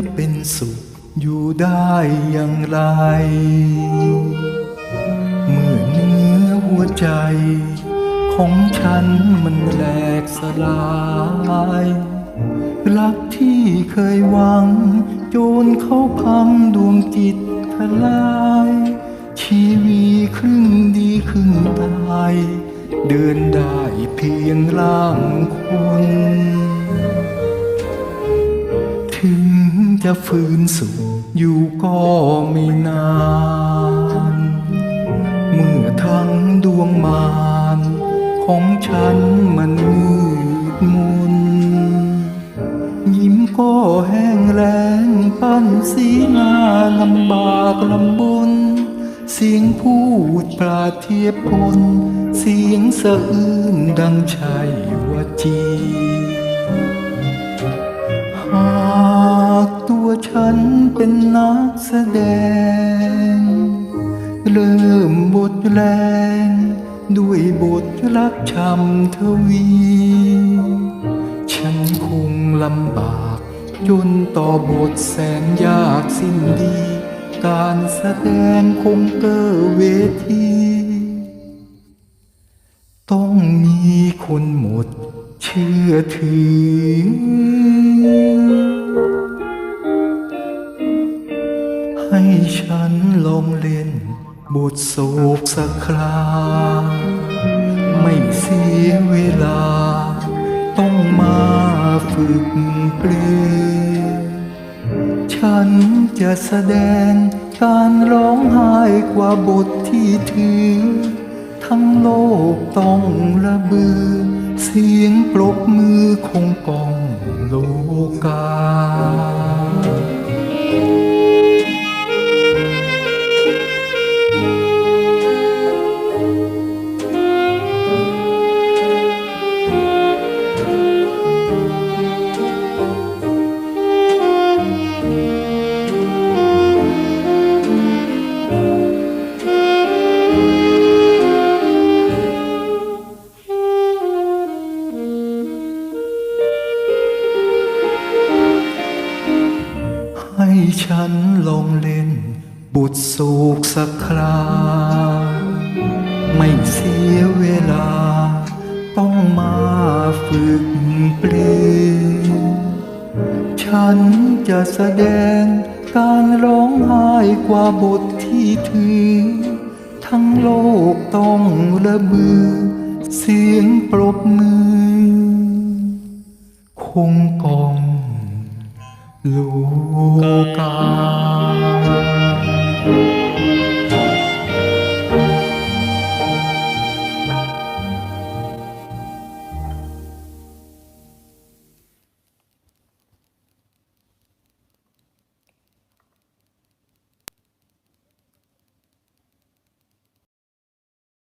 จะเป็นสุขอยู่ได้อย่างไร เมื่อเนื้อหัวใจ ของฉันมันแหลกสลายรักที่เคยหวัง โจนเขาพังดวงจิตทลาย ชีวีครึ่งดีครึ่งตาย เดินได้เพียงร่างคน จะฟื้นสุขอยู่ก็ไม่นาน เมื่อทั้งดวงมานของฉันมันมืดมนยิ้มก็แห้งแรงปั้นสีหน้าลำบากลำบน เสียงพูดปราเทียบพลเสียงสะอื้นดังชัยวจีากตัวฉันเป็นนักแสดง เริ่มบทแรง ด้วยบทรักช้ำทวี ฉันคงลำบาก จนต่อบทแสนยากสิ้นดี การแสดงคงเกอเวที ต้องมีคนหมด เชื่อถือ บทโศกสักคราไม่เสียเวลา ต้องมาฝึกเปลือฉันจะแสดงการร้องไห้กว่าบทที่ถือ ทั้งโลกต้องระเบือ เสียงปรบมือคงกองโลกา ให้ฉันลงเล่น บุตรสุกสักครา ไม่เสียเวลา ต้องมาฝึกเปลีฉันจะแสดงการร้องไห้กว่าบทที่ถือ ทั้งโลกต้องระบือ เสียงปรบมือ คงก่อ